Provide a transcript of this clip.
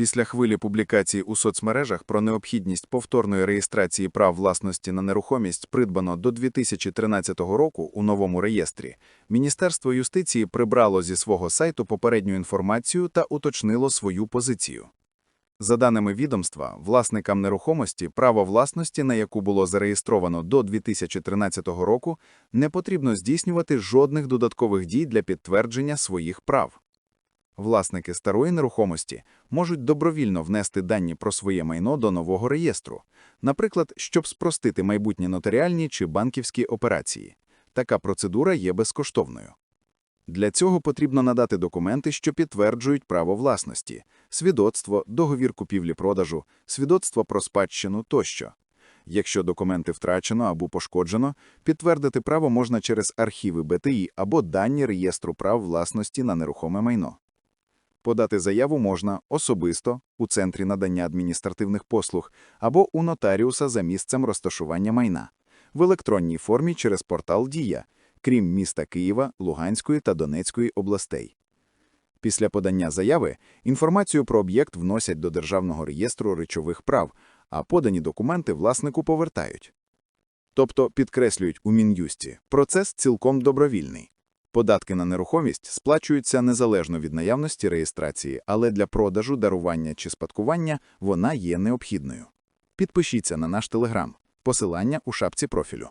Після хвилі публікацій у соцмережах про необхідність повторної реєстрації прав власності на нерухомість придбано до 2013 року у новому реєстрі, Міністерство юстиції прибрало зі свого сайту попередню інформацію та уточнило свою позицію. За даними відомства, власникам нерухомості право власності, на яку було зареєстровано до 2013 року, не потрібно здійснювати жодних додаткових дій для підтвердження своїх прав. Власники старої нерухомості можуть добровільно внести дані про своє майно до нового реєстру, наприклад, щоб спростити майбутні нотаріальні чи банківські операції. Така процедура є безкоштовною. Для цього потрібно надати документи, що підтверджують право власності, свідоцтво, договір купівлі-продажу, свідоцтво про спадщину тощо. Якщо документи втрачено або пошкоджено, підтвердити право можна через архіви БТІ або дані реєстру прав власності на нерухоме майно. Подати заяву можна особисто у центрі надання адміністративних послуг або у нотаріуса за місцем розташування майна, в електронній формі через портал Дія, крім міста Києва, Луганської та Донецької областей. Після подання заяви інформацію про об'єкт вносять до Державного реєстру речових прав, а подані документи власнику повертають. Тобто, підкреслюють у Мін'юсті, процес цілком добровільний. Податки на нерухомість сплачуються незалежно від наявності реєстрації, але для продажу, дарування чи спадкування вона є необхідною. Підпишіться на наш телеграм. Посилання у шапці профілю.